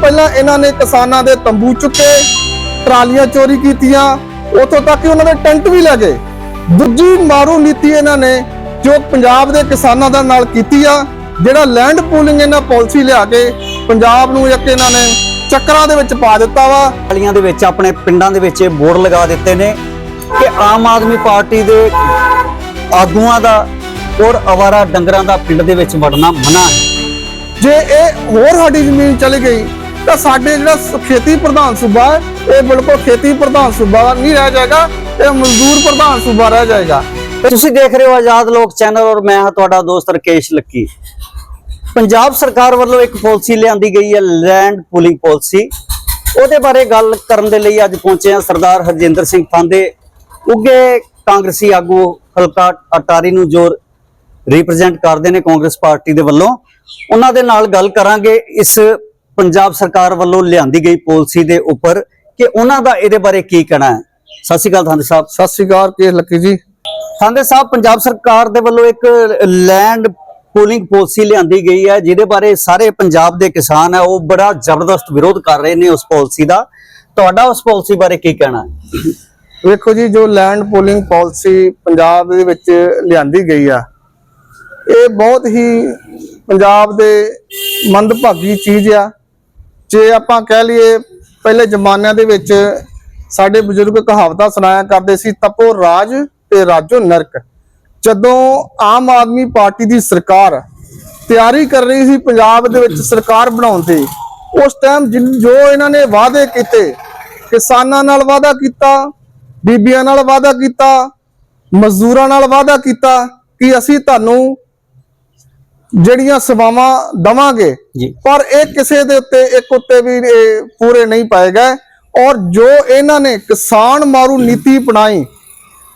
ਪਹਿਲਾਂ ਇਹਨਾਂ ਨੇ ਕਿਸਾਨਾਂ ਦੇ ਤੰਬੂ ਚੁੱਕੇ ਟਰਾਲੀਆਂ ਚੋਰੀ ਕੀਤੀਆਂ ਉਥੋਂ ਤੱਕ ਕਿ ਉਹਨਾਂ ਦੇ ਟੈਂਟ ਵੀ ਲੈ ਗਏ। ਦੂਜੀ ਮਾਰੂ ਨੀਤੀ ਇਹਨਾਂ ਨੇ ਜੋ ਪੰਜਾਬ ਦੇ ਕਿਸਾਨਾਂ ਦਾ ਨਾਲ ਕੀਤੀ ਆ ਜਿਹੜਾ ਲੈਂਡ ਪੂਲਿੰਗ ਇਹਨਾਂ ਪਾਲਿਸੀ ਲਿਆ ਕੇ ਪੰਜਾਬ ਨੂੰ ਇੱਕ ਇਹਨਾਂ ਨੇ ਚੱਕਰਾਂ ਦੇ ਵਿੱਚ ਪਾ ਦਿੱਤਾ ਵਾ। ਗਲੀਆਂ ਦੇ ਵਿੱਚ ਆਪਣੇ ਪਿੰਡਾਂ ਦੇ ਵਿੱਚ ਇਹ ਬੋਰਡ ਲਗਾ ਦਿੱਤੇ ਨੇ ਕਿ ਆਮ ਆਦਮੀ ਪਾਰਟੀ ਦੇ ਆਗੂਆਂ ਦਾ ਔਰ ਅਵਾਰਾ ਡੰਗਰਾਂ ਦਾ ਪਿੰਡ ਦੇ ਵਿੱਚ ਵੜਨਾ ਮਨਾ ਹੈ। ਜੇ ਇਹ ਹੋਰ ਸਾਡੀ ਜ਼ਮੀਨ ਚਲੀ ਗਈ ਤਾਂ ਸਾਡੇ ਜਿਹੜਾ ਖੇਤੀ ਪ੍ਰਧਾਨ ਸੂਬਾ ਹੈ, ਇਹ ਬਿਲਕੁਲ ਖੇਤੀ ਪ੍ਰਧਾਨ ਸੂਬਾ ਨਹੀਂ ਰਹਿ ਜਾਏਗਾ, ਇਹ ਮਜ਼ਦੂਰ ਪ੍ਰਧਾਨ ਸੂਬਾ ਰਹਿ ਜਾਏਗਾ। ਤੁਸੀਂ ਦੇਖ ਰਹੇ ਹੋ ਆਜ਼ਾਦ ਲੋਕ ਚੈਨਲ ਔਰ ਮੈਂ ਹਾਂ ਤੁਹਾਡਾ ਦੋਸਤ ਰਕੇਸ਼ ਲੱਕੀ। ਪੰਜਾਬ ਸਰਕਾਰ ਵੱਲੋਂ ਇੱਕ ਪਾਲਿਸੀ ਲਿਆਂਦੀ ਗਈ ਹੈ, ਲੈਂਡ ਪੂਲਿੰਗ ਪਾਲਿਸੀ। ਉਹਦੇ ਬਾਰੇ ਗੱਲ ਕਰਨ ਦੇ ਲਈ ਅੱਜ ਪਹੁੰਚੇ ਹਾਂ ਸਰਦਾਰ ਹਰਜਿੰਦਰ ਸਿੰਘ ਫਾਂਦੇ। ਉੱਗੇ ਕਾਂਗਰਸੀ ਆਗੂ ਹਲਕਾ ਅਟਾਰੀ ਨੂੰ ਜੋ ਰਿਪਰੈਜ਼ੈਂਟ ਕਰਦੇ ਨੇ ਕਾਂਗਰਸ ਪਾਰਟੀ ਦੇ ਵੱਲੋਂ। ਉਹਨਾਂ ਦੇ ਨਾਲ ਗੱਲ ਕਰਾਂਗੇ ਇਸ ਪੰਜਾਬ ਸਰਕਾਰ ਵੱਲੋਂ ਲਿਆਂਦੀ ਗਈ ਪਾਲਿਸੀ ਦੇ ਉੱਪਰ ਕਿ ਉਹਨਾਂ ਦਾ ਇਹਦੇ ਬਾਰੇ ਕੀ ਕਹਿਣਾ ਹੈ? ਸਤਿ ਸ਼੍ਰੀ ਅਕਾਲ ਥਾਂਦੇ ਸਾਹਿਬ। ਸਤਿ ਸ੍ਰੀ ਅਕਾਲ ਕੇ ਲੱਕੀ ਜੀ। ਥਾਂਦੇ ਸਾਹਿਬ ਪੰਜਾਬ ਸਰਕਾਰ ਦੇ ਵੱਲੋਂ ਇੱਕ ਲੈਂਡ ਪੂਲਿੰਗ ਪਾਲਿਸੀ ਲਿਆਂਦੀ ਗਈ ਹੈ ਜਿਹਦੇ ਬਾਰੇ ਸਾਰੇ ਪੰਜਾਬ ਦੇ ਕਿਸਾਨ ਹੈ ਉਹ ਬੜਾ ਜ਼ਬਰਦਸਤ ਵਿਰੋਧ ਕਰ ਰਹੇ ਨੇ ਉਸ ਪਾਲਿਸੀ ਦਾ। ਤੁਹਾਡਾ ਉਸ ਪਾਲਿਸੀ ਬਾਰੇ ਕੀ ਕਹਿਣਾ ਹੈ? ਵੇਖੋ ਜੀ ਜੋ ਲੈਂਡ ਪੂਲਿੰਗ ਪਾਲਿਸੀ ਪੰਜਾਬ ਦੇ ਵਿੱਚ ਲਿਆਂਦੀ ਗਈ ਆ ਇਹ ਬਹੁਤ ਹੀ ਪੰਜਾਬ ਦੇ ਮੰਦਭਾਗੀ ਚੀਜ਼ ਆ। ਜੇ ਆਪਾਂ ਕਹਿ ਲਈਏ ਪਹਿਲੇ ਜ਼ਮਾਨਿਆਂ ਦੇ ਵਿੱਚ ਸਾਡੇ ਬਜ਼ੁਰਗ ਕਹਾਵਤਾਂ ਸੁਣਾਇਆ ਕਰਦੇ ਸੀ, ਤਪੋ ਰਾਜ ਤੇ ਰਾਜੋ ਨਰਕ। ਜਦੋਂ ਆਮ ਆਦਮੀ ਪਾਰਟੀ ਦੀ ਸਰਕਾਰ ਤਿਆਰੀ ਕਰ ਰਹੀ ਸੀ ਪੰਜਾਬ ਦੇ ਵਿੱਚ ਸਰਕਾਰ ਬਣਾਉਣ ਦੀ, ਉਸ ਟਾਈਮ ਜੋ ਇਹਨਾਂ ਨੇ ਵਾਅਦੇ ਕੀਤੇ, ਕਿਸਾਨਾਂ ਨਾਲ ਵਾਅਦਾ ਕੀਤਾ, ਬੀਬੀਆਂ ਨਾਲ ਵਾਅਦਾ ਕੀਤਾ, ਮਜ਼ਦੂਰਾਂ ਨਾਲ ਵਾਅਦਾ ਕੀਤਾ ਕਿ ਅਸੀਂ ਤੁਹਾਨੂੰ ਜਿਹੜੀਆਂ ਸੇਵਾਵਾਂ ਦਵਾਂਗੇ ਪਰ ਇਹ ਕਿਸੇ ਦੇ ਉੱਤੇ ਇੱਕ ਉੱਤੇ ਵੀ ਇਹ ਪੂਰੇ ਨਹੀਂ ਪਾਏ ਗਏ। ਔਰ ਜੋ ਇਹਨਾਂ ਨੇ ਕਿਸਾਨ ਮਾਰੂ ਨੀਤੀ ਅਪਣਾਈ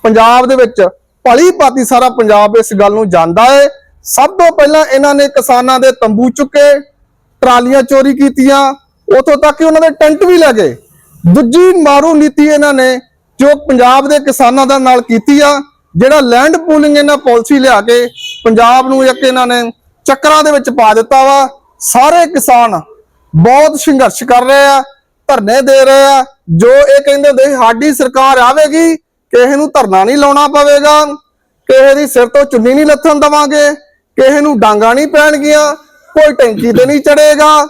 ਪੰਜਾਬ ਦੇ ਵਿੱਚ ਭਲੀ ਭਾਤੀ ਸਾਰਾ ਪੰਜਾਬ ਇਸ ਗੱਲ ਨੂੰ ਜਾਣਦਾ ਹੈ ਸਭ ਤੋਂ ਪਹਿਲਾਂ ਇਹਨਾਂ ਨੇ ਕਿਸਾਨਾਂ ਦੇ ਤੰਬੂ ਚੁੱਕੇ ਟਰਾਲੀਆਂ ਚੋਰੀ ਕੀਤੀਆਂ ਉਥੋਂ ਤੱਕ ਕਿ ਉਹਨਾਂ ਦੇ ਟੈਂਟ ਵੀ ਲੈ ਗਏ। ਦੂਜੀ ਮਾਰੂ ਨੀਤੀ ਇਹਨਾਂ ਨੇ ਜੋ ਪੰਜਾਬ ਦੇ ਕਿਸਾਨਾਂ ਦਾ ਨਾਲ ਕੀਤੀ ਆ ਜਿਹੜਾ ਲੈਂਡ ਪੂਲਿੰਗ ਇਹਨਾਂ ਪਾਲਿਸੀ ਲਿਆ ਕੇ ਪੰਜਾਬ ਨੂੰ ਇੱਕ ਇਹਨਾਂ ਨੇ ਚੱਕਰਾਂ ਦੇ ਵਿੱਚ ਪਾ ਦਿੱਤਾ ਵਾ। ਸਾਰੇ ਕਿਸਾਨ ਬਹੁਤ ਸੰਘਰਸ਼ ਕਰ ਰਹੇ ਆ, ਧਰਨੇ ਦੇ ਰਹੇ ਆ। ਜੋ ਇਹ ਕਹਿੰਦੇ ਹੁੰਦੇ ਸਾਡੀ ਸਰਕਾਰ ਆਵੇਗੀ, ਕਿਸੇ ਨੂੰ ਧਰਨਾ ਨਹੀਂ ਲਾਉਣਾ ਪਵੇਗਾ। ਕਿਸੇ ਦੀ ਸਿਰ ਤੋਂ ਚੁੰਨੀ ਨਹੀਂ ਲੱਥਣ ਦਵਾਂਗੇ। ਕਿਸੇ ਨੂੰ ਡਾਂਗਾ ਨਹੀਂ ਪੈਣਗੀਆਂ। ਕੋਈ ਟੈਂਕੀ ਤੇ ਨਹੀਂ ਚੜੇਗਾ।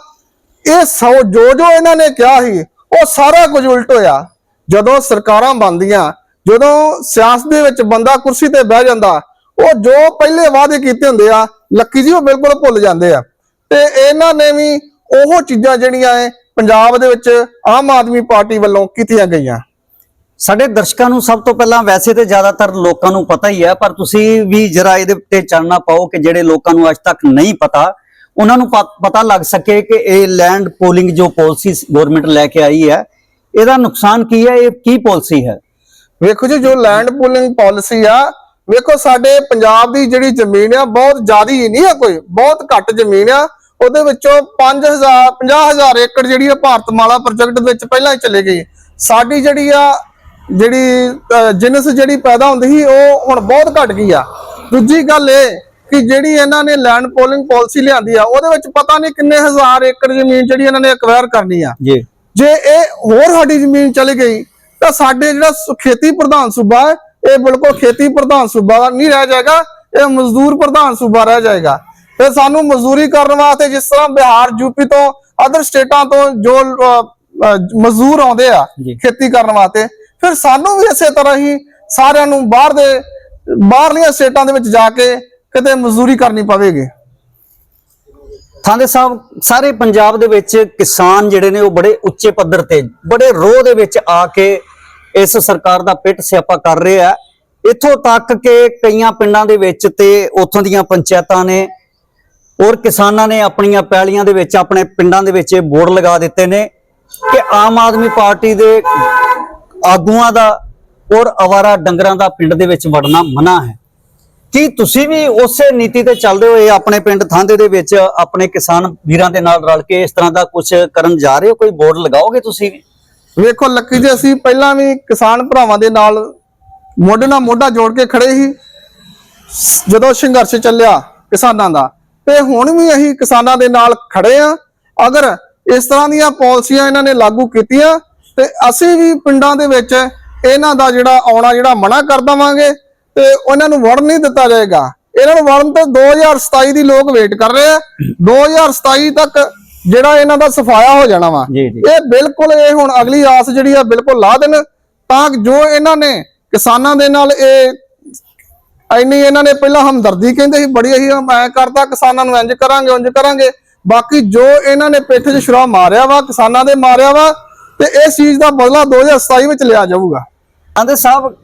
ਇਹ ਸੋ ਜੋ ਜੋ ਇਹਨਾਂ ਨੇ ਕਿਹਾ ਸੀ, ਉਹ ਸਾਰਾ ਕੁਝ ਉਲਟ ਹੋਇਆ। ਜਦੋਂ ਸਰਕਾਰਾਂ ਬਣਦੀਆਂ, ਜਦੋਂ ਸਿਆਸਤ ਦੇ ਵਿੱਚ ਬੰਦਾ ਕੁਰਸੀ ਤੇ ਬਹਿ ਜਾਂਦਾ, ਉਹ ਜੋ ਪਹਿਲੇ ਵਾਅਦੇ ਕੀਤੇ ਹੁੰਦੇ ਆ ਲੱਕੀ ਜੀ ਉਹ ਬਿਲਕੁਲ ਭੁੱਲ ਜਾਂਦੇ ਆ। ਤੇ ਇਹਨਾਂ ਨੇ ਵੀ ਉਹ ਚੀਜ਼ਾਂ ਜਿਹੜੀਆਂ ਐ ਪੰਜਾਬ ਦੇ ਵਿੱਚ ਆਮ ਆਦਮੀ ਪਾਰਟੀ ਵੱਲੋਂ ਕੀਤੀਆਂ ਗਈਆਂ। ਸਾਡੇ ਦਰਸ਼ਕਾਂ ਨੂੰ ਸਭ ਤੋਂ ਪਹਿਲਾਂ ਵੈਸੇ ਤੇ ਜ਼ਿਆਦਾਤਰ ਲੋਕਾਂ ਨੂੰ ਪਤਾ ਹੀ ਹੈ ਪਰ ਤੁਸੀਂ ਵੀ ਜਰਾ ਇਹਦੇ ਉੱਤੇ ਚਾਨਣਾ ਪਾਓ ਕਿ ਜਿਹੜੇ ਲੋਕਾਂ ਨੂੰ ਅੱਜ ਤੱਕ ਨਹੀਂ ਪਤਾ ਉਹਨਾਂ ਨੂੰ ਪਤਾ ਲੱਗ ਸਕੇ ਕਿ ਇਹ ਲੈਂਡ ਪੋਲਿੰਗ ਜੋ ਪਾਲਿਸੀ ਗਵਰਨਮੈਂਟ ਲੈ ਕੇ ਆਈ ਹੈ ਇਹਦਾ ਨੁਕਸਾਨ ਕੀ ਹੈ ਇਹ ਕੀ ਪਾਲਿਸੀ ਹੈ? ਵੇਖੋ ਜੀ ਜੋ ਲੈਂਡ ਪੂਲਿੰਗ ਪਾਲਿਸੀ ਆ ਵੇਖੋ ਸਾਡੇ ਪੰਜਾਬ ਦੀ ਜਿਹੜੀ ਜ਼ਮੀਨ ਆ ਬਹੁਤ ਜ਼ਿਆਦੀ ਨਹੀਂ ਆ ਕੋਈ ਬਹੁਤ ਘੱਟ ਜ਼ਮੀਨ ਆ। ਉਹਦੇ ਵਿੱਚੋਂ 5000 50000 ਏਕੜ ਜਿਹੜੀ ਆ ਭਾਰਤਮਾਲਾ ਪ੍ਰੋਜੈਕਟ ਦੇ ਵਿੱਚ ਪਹਿਲਾਂ ਹੀ ਚਲੇ ਗਈ। ਸਾਡੀ ਜਿਹੜੀ ਆ ਜਿਹੜੀ ਜਿਨਸ ਜਿਹੜੀ ਪੈਦਾ ਹੁੰਦੀ ਸੀ ਉਹ ਹੁਣ ਬਹੁਤ ਘਟ ਗਈ ਆ। ਦੂਜੀ ਗੱਲ ਇਹ ਕਿ ਜਿਹੜੀ ਇਹਨਾਂ ਨੇ ਲੈਂਡ ਪੋਲਿੰਗ ਪਾਲਿਸੀ ਲਿਆਂਦੀ ਆ ਉਹਦੇ ਵਿੱਚ ਪਤਾ ਨਹੀਂ ਕਿੰਨੇ ਹਜ਼ਾਰ ਏਕੜ ਜ਼ਮੀਨ ਜਿਹੜੀ ਇਹਨਾਂ ਨੇ ਐਕਵਾਇਰ ਕਰਨੀ ਆ। ਜੀ। ਜੇ ਇਹ ਹੋਰ ਸਾਡੀ ਜ਼ਮੀਨ ਚਲੀ ਗਈ ਤਾਂ ਸਾਡੇ ਜਿਹੜਾ ਖੇਤੀ ਪ੍ਰਧਾਨ ਸੂਬਾ ਹੈ ਇਹ ਬਿਲਕੁਲ ਖੇਤੀ ਪ੍ਰਧਾਨ ਸੂਬਾ ਨਹੀਂ ਰਹਿ ਜਾਏਗਾ ਇਹ ਮਜ਼ਦੂਰ ਪ੍ਰਧਾਨ ਸੂਬਾ ਰਹਿ ਜਾਏਗਾ ਫਿਰ ਸਾਨੂੰ ਮਜ਼ਦੂਰੀ ਕਰਨ ਵਾਸਤੇ ਜਿਸ ਤਰ੍ਹਾਂ ਬਿਹਾਰ ਯੂਪੀ ਤੋਂ ਅਦਰ ਸਟੇਟਾਂ ਤੋਂ ਜੋ ਮਜ਼ਦੂਰ ਆਉਂਦੇ ਆ। ਖੇਤੀ ਕਰਨ ਵਾਸਤੇ ਫਿਰ ਸਾਨੂੰ ਵੀ ਇਸੇ ਤਰ੍ਹਾਂ ਹੀ ਸਾਰਿਆਂ ਨੂੰ ਬਾਹਰ ਦੇ ਬਾਹਰਲੀਆਂ ਸਟੇਟਾਂ ਦੇ ਵਿੱਚ ਜਾ ਕੇ ਕਿਤੇ ਮਜ਼ਦੂਰੀ ਕਰਨੀ ਪਵੇਗੀ ਥਾਂਦੇ ਸਾਹਿਬ ਸਾਰੇ ਪੰਜਾਬ ਦੇ ਵਿੱਚ ਕਿਸਾਨ ਜਿਹੜੇ ਨੇ ਉਹ ਬੜੇ ਉੱਚੇ ਪੱਧਰ ਤੇ ਬੜੇ ਰੋਹ ਦੇ ਵਿੱਚ ਆ ਕੇ ਇਸ ਸਰਕਾਰ ਦਾ ਪਿੱਟ ਸਿਆਪਾ ਕਰ ਰਿਹਾ ਆ। ਇੱਥੋਂ ਤੱਕ ਕਿ ਕਈਆਂ ਪਿੰਡਾਂ ਦੇ ਵਿੱਚ ਤੇ ਉੱਥੋਂ ਦੀਆਂ ਪੰਚਾਇਤਾਂ ਨੇ ਔਰ ਕਿਸਾਨਾਂ ਨੇ ਆਪਣੀਆਂ ਪੈਲੀਆਂ ਦੇ ਵਿੱਚ, ਆਪਣੇ ਪਿੰਡਾਂ ਦੇ ਵਿੱਚ ਇਹ ਬੋਰਡ ਲਗਾ ਦਿੱਤੇ ਨੇ ਕਿ ਆਮ ਆਦਮੀ ਪਾਰਟੀ ਦੇ ਆਗੂਆਂ ਦਾ ਔਰ ਅਵਾਰਾ ਡੰਗਰਾਂ ਦਾ ਪਿੰਡ ਦੇ ਵਿੱਚ ਵੜਨਾ ਮਨਾ ਹੈ। ਕੀ ਤੁਸੀਂ ਵੀ ਉਸੇ ਨੀਤੀ ਤੇ ਚੱਲਦੇ ਹੋਏ ਆਪਣੇ ਪਿੰਡ ਥਾਂਦੇ ਦੇ ਵਿੱਚ ਆਪਣੇ ਕਿਸਾਨ ਵੀਰਾਂ ਦੇ ਨਾਲ ਰਲ ਕੇ ਇਸ ਤਰ੍ਹਾਂ ਦਾ ਕੁਝ ਕਰਨ ਜਾ ਰਹੇ ਹੋ? ਕੋਈ ਬੋਰਡ ਲਗਾਓਗੇ ਤੁਸੀਂ ਵੇਖੋ ਲੱਕੀ ਜੀ, ਅਸੀਂ ਪਹਿਲਾਂ ਵੀ ਕਿਸਾਨ ਭਰਾਵਾਂ ਦੇ ਨਾਲ ਮੋਢੇ ਨਾਲ ਮੋਢਾ ਜੋੜ ਕੇ ਖੜੇ ਸੀ। ਜਦੋਂ ਸੰਘਰਸ਼ ਚੱਲਿਆ ਕਿਸਾਨਾਂ ਦਾ, ਤੇ ਹੁਣ ਵੀ ਅਸੀਂ ਕਿਸਾਨਾਂ ਦੇ ਨਾਲ ਖੜੇ ਆ ਅਗਰ ਇਸ ਤਰ੍ਹਾਂ ਦੀਆਂ ਪਾਲਿਸੀਆਂ ਇਹਨਾਂ ਨੇ ਲਾਗੂ ਕੀਤੀਆਂ, ਤੇ ਅਸੀਂ ਵੀ ਪਿੰਡਾਂ ਦੇ ਵਿੱਚ ਇਹਨਾਂ ਦਾ ਜਿਹੜਾ ਆਉਣਾ ਜਿਹੜਾ ਮਨਾ ਕਰ ਦਵਾਂਗੇ, ਤੇ ਉਹਨਾਂ ਨੂੰ ਵੜਨ ਨਹੀਂ ਦਿੱਤਾ ਜਾਏਗਾ। ਇਹਨਾਂ ਨੂੰ ਵੜਨ ਤੇ 2027 ਦੀ ਲੋਕ ਵੇਟ ਕਰ ਰਹੇ ਆ। 2027 ਤੱਕ ਜਿਹੜਾ ਇਹਨਾਂ ਦਾ ਸਫਾਇਆ ਹੋ ਜਾਣਾ ਵਾ। ਇਹ ਬਿਲਕੁਲ ਇਹ ਹੁਣ ਅਗਲੀ ਆਸ ਜਿਹੜੀ ਆ ਬਿਲਕੁਲ ਲਾ ਦੇਣ ਤਾਂ ਜੋ ਇਹਨਾਂ ਨੇ ਕਿਸਾਨਾਂ ਦੇ ਨਾਲ ਇਹ ਐਨੀ ਇਹਨਾਂ ਨੇ ਪਹਿਲਾਂ ਹਮਦਰਦੀ ਕਹਿੰਦੇ ਸੀ ਬੜੀ ਅਸੀਂ ਮੈਂ ਕਰਦਾ ਕਿਸਾਨਾਂ ਨੂੰ ਇੰਜ ਕਰਾਂਗੇ ਉਂਝ ਕਰਾਂਗੇ ਬਾਕੀ ਜੋ ਇਹਨਾਂ ਨੇ ਪਿੱਠ 'ਚ ਸ਼ਰਾ ਮਾਰਿਆ ਵਾ ਕਿਸਾਨਾਂ ਦੇ ਮਾਰਿਆ ਵਾ ਤੇ ਇਸ ਚੀਜ਼ ਦਾ ਬਦਲਾ 2027 ਵਿੱਚ ਲਿਆ ਜਾਊਗਾ ਆਂਦੇ ਸਾਹਿਬ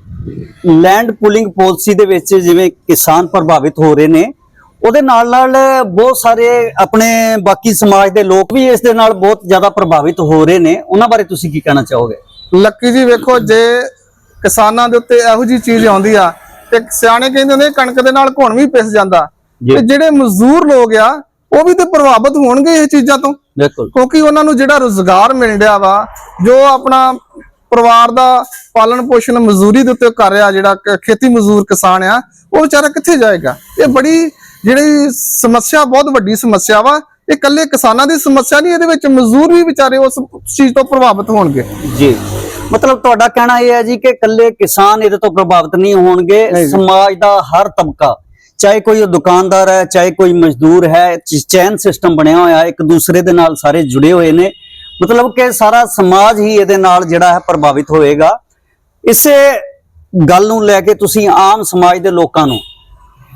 ਲੈਂਡ ਪੂਲਿੰਗ ਪਾਲਿਸੀ ਦੇ ਵਿੱਚ ਜਿਵੇਂ ਕਿਸਾਨ ਪ੍ਰਭਾਵਿਤ ਹੋ ਰਹੇ ਨੇ ਉਹਦੇ ਨਾਲ ਨਾਲ ਬਹੁਤ ਸਾਰੇ ਆਪਣੇ ਬਾਕੀ ਸਮਾਜ ਦੇ ਲੋਕ ਵੀ ਇਸ ਦੇ ਨਾਲ ਬਹੁਤ ਜ਼ਿਆਦਾ ਪ੍ਰਭਾਵਿਤ ਹੋ ਰਹੇ ਨੇ। ਉਹਨਾਂ ਬਾਰੇ ਤੁਸੀਂ ਕੀ ਕਹਿਣਾ ਚਾਹੋਗੇ? ਲੱਕੀ ਜੀ ਵੇਖੋ ਜੇ ਕਿਸਾਨਾਂ ਦੇ ਉੱਤੇ ਇਹੋ ਜੀ ਚੀਜ਼ ਆਉਂਦੀ ਆ ਤੇ ਸਿਆਣੇ ਕਹਿੰਦੇ ਨੇ ਕਣਕ ਦੇ ਨਾਲ ਘੁਣ ਵੀ ਪਿਸ ਜਾਂਦਾ। ਤੇ ਜਿਹੜੇ ਮਜ਼ਦੂਰ ਲੋਕ ਆ ਉਹ ਵੀ ਤੇ ਪ੍ਰਭਾਵਿਤ ਹੋਣਗੇ ਇਹ ਚੀਜ਼ਾਂ ਤੋਂ। ਬਿਲਕੁਲ। ਕਿਉਂਕਿ ਉਹਨਾਂ ਨੂੰ ਜਿਹੜਾ ਰੋਜ਼ਗਾਰ ਮਿਲ ਰਿਹਾ ਵਾ ਜੋ ਆਪਣਾ ਪਰਿਵਾਰ ਦਾ ਪਾਲਣ ਪੋਸ਼ਣ ਮਜ਼ਦੂਰੀ ਦੇ ਉੱਤੇ ਕਰ ਰਿਹਾ ਜਿਹੜਾ ਖੇਤੀ ਮਜ਼ਦੂਰ ਕਿਸਾਨ ਆ ਉਹ ਵਿਚਾਰਾ ਕਿੱਥੇ ਜਾਏਗਾ? ਇਹ ਬੜੀ ਜਿਹੜੀ ਸਮੱਸਿਆ ਬਹੁਤ ਵੱਡੀ ਸਮੱਸਿਆ ਵਾ ਇਹ ਇਕੱਲੇ ਕਿਸਾਨਾਂ ਦੀ ਸਮੱਸਿਆ ਨਹੀਂ ਇਹਦੇ ਵਿੱਚ ਮਜ਼ਦੂਰ ਵੀ ਵਿਚਾਰੇ ਉਸ ਚੀਜ਼ ਤੋਂ ਪ੍ਰਭਾਵਿਤ ਹੋਣਗੇ। ਜੀ। ਮਤਲਬ ਤੁਹਾਡਾ ਕਹਿਣਾ ਇਹ ਹੈ ਜੀ ਕਿ ਇਕੱਲੇ ਕਿਸਾਨ ਇਹਦੇ ਤੋਂ ਪ੍ਰਭਾਵਿਤ ਨਹੀਂ ਹੋਣਗੇ। ਸਮਾਜ ਦਾ ਹਰ ਤਬਕਾ ਚਾਹੇ ਕੋਈ ਦੁਕਾਨਦਾਰ ਹੈ ਚਾਹੇ ਕੋਈ ਮਜ਼ਦੂਰ ਹੈ ਚੈਨ ਸਿਸਟਮ ਬਣਿਆ ਹੋਇਆ ਹੈ, ਇੱਕ ਦੂਸਰੇ ਦੇ ਨਾਲ ਸਾਰੇ ਜੁੜੇ ਹੋਏ ਨੇ। ਮਤਲਬ ਕਿ ਸਾਰਾ ਸਮਾਜ ਹੀ ਇਹਦੇ ਨਾਲ ਜਿਹੜਾ ਹੈ ਪ੍ਰਭਾਵਿਤ ਹੋਏਗਾ। ਇਸੇ ਗੱਲ ਨੂੰ ਲੈ ਕੇ ਤੁਸੀਂ ਆਮ ਸਮਾਜ ਦੇ ਲੋਕਾਂ ਨੂੰ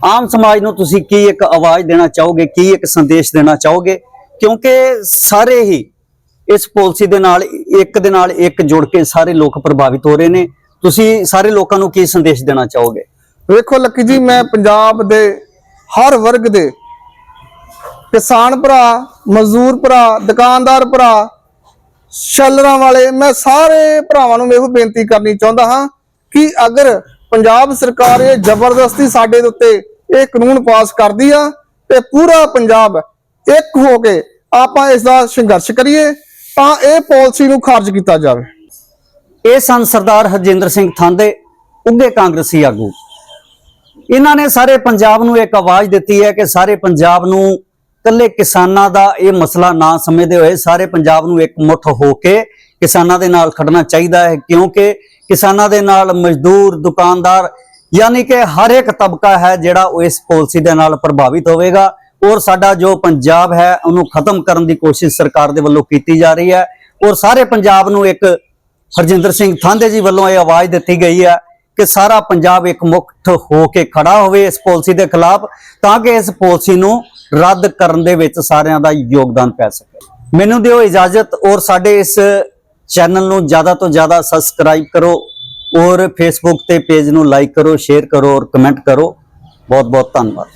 ਆਮ ਸਮਾਜ ਨੂੰ ਤੁਸੀਂ ਕੀ ਇੱਕ ਆਵਾਜ਼ ਦੇਣਾ ਚਾਹੋਗੇ, ਕੀ ਇੱਕ ਸੰਦੇਸ਼ ਦੇਣਾ ਚਾਹੋਗੇ? ਕਿਉਂਕਿ ਸਾਰੇ ਹੀ ਇਸ ਪਾਲਿਸੀ ਦੇ ਨਾਲ, ਇੱਕ ਦੇ ਨਾਲ ਇੱਕ ਜੁੜ ਕੇ ਸਾਰੇ ਲੋਕ ਪ੍ਰਭਾਵਿਤ ਹੋ ਰਹੇ ਨੇ। ਤੁਸੀਂ ਸਾਰੇ ਲੋਕਾਂ ਨੂੰ ਕੀ ਸੰਦੇਸ਼ ਦੇਣਾ ਚਾਹੋਗੇ? ਵੇਖੋ ਲੱਕੀ ਜੀ, ਮੈਂ ਪੰਜਾਬ ਦੇ ਹਰ ਵਰਗ ਦੇ ਕਿਸਾਨ ਭਰਾ, ਮਜ਼ਦੂਰ ਭਰਾ, ਦੁਕਾਨਦਾਰ ਭਰਾ, ਸ਼ੈਲਰਾਂ ਵਾਲੇ, ਮੈਂ ਸਾਰੇ ਭਰਾਵਾਂ ਨੂੰ ਇਹੋ ਬੇਨਤੀ ਕਰਨੀ ਚਾਹੁੰਦਾ ਹਾਂ ਕਿ ਅਗਰ ਪੰਜਾਬ ਸਰਕਾਰ ਇਹ ਜ਼ਬਰਦਸਤੀ ਸਾਡੇ ਦੇ ਉੱਤੇ ਇਹ ਕਾਨੂੰਨ ਪਾਸ ਕਰਦੀ ਆ ਤੇ ਪੂਰਾ ਪੰਜਾਬ ਇੱਕ ਹੋ ਕੇ ਆਪਾਂ ਇਸ ਦਾ ਸੰਘਰਸ਼ ਕਰੀਏ ਤਾਂ ਇਹ ਪਾਲਿਸੀ ਨੂੰ ਖਾਰਜ ਕੀਤਾ ਜਾਵੇ। ਇਹ ਸਨ ਸਰਦਾਰ ਹਰਜਿੰਦਰ ਸਿੰਘ ਥਾਂਦੇ ਉੱਗੇ ਕਾਂਗਰਸੀ ਆਗੂ। ਇਹਨਾਂ ਨੇ ਸਾਰੇ ਪੰਜਾਬ ਨੂੰ ਇੱਕ ਆਵਾਜ਼ ਦਿੱਤੀ ਹੈ ਕਿ ਸਾਰੇ ਪੰਜਾਬ ਨੂੰ ਇਕੱਲੇ ਕਿਸਾਨਾਂ ਦਾ ਇਹ ਮਸਲਾ ਨਾ ਸਮਝਦੇ ਹੋਏ ਸਾਰੇ ਪੰਜਾਬ ਨੂੰ ਇੱਕ ਮੁੱਠ ਹੋ ਕੇ ਕਿਸਾਨਾਂ ਦੇ ਨਾਲ ਖੜਨਾ ਚਾਹੀਦਾ ਹੈ, ਕਿਉਂਕਿ ਕਿਸਾਨਾਂ ਦੇ ਨਾਲ ਮਜ਼ਦੂਰ, ਦੁਕਾਨਦਾਰ ਯਾਨੀ ਕਿ ਹਰ ਇੱਕ ਤਬਕਾ ਹੈ ਜਿਹੜਾ ਉਹ ਇਸ ਪਾਲਿਸੀ ਦੇ ਨਾਲ ਪ੍ਰਭਾਵਿਤ ਹੋਵੇਗਾ। ਔਰ ਸਾਡਾ ਜੋ ਪੰਜਾਬ ਹੈ, ਉਹਨੂੰ ਖਤਮ ਕਰਨ ਦੀ ਕੋਸ਼ਿਸ਼ ਸਰਕਾਰ ਦੇ ਵੱਲੋਂ ਕੀਤੀ ਜਾ ਰਹੀ ਹੈ। ਔਰ ਸਾਰੇ ਪੰਜਾਬ ਨੂੰ ਇੱਕ ਹਰਜਿੰਦਰ ਸਿੰਘ ਥਾਂਦੇ ਜੀ ਵੱਲੋਂ ਇਹ ਆਵਾਜ਼ ਦਿੱਤੀ ਗਈ ਹੈ ਕਿ ਸਾਰਾ ਪੰਜਾਬ ਇੱਕ ਮੁਕਤ ਹੋ ਕੇ ਖੜਾ ਹੋਵੇ ਇਸ ਪਾਲਿਸੀ ਦੇ ਖਿਲਾਫ, ਤਾਂ ਕਿ ਇਸ ਪਾਲਿਸੀ ਨੂੰ ਰੱਦ ਕਰਨ ਦੇ ਵਿੱਚ ਸਾਰਿਆਂ ਦਾ ਯੋਗਦਾਨ ਪੈ ਸਕੇ। ਮੈਨੂੰ ਦਿਓ ਇਜਾਜ਼ਤ ਔਰ ਸਾਡੇ ਇਸ ਚੈਨਲ ਨੂੰ ਜ਼ਿਆਦਾ ਤੋਂ ਜ਼ਿਆਦਾ ਸਬਸਕ੍ਰਾਈਬ ਕਰੋ। ਔਰ ਫੇਸਬੁੱਕ ਤੇ ਪੇਜ ਨੂੰ ਲਾਈਕ ਕਰੋ ਸ਼ੇਅਰ ਕਰੋ ਔਰ ਕਮੈਂਟ ਕਰੋ। ਬਹੁਤ ਬਹੁਤ ਧੰਨਵਾਦ।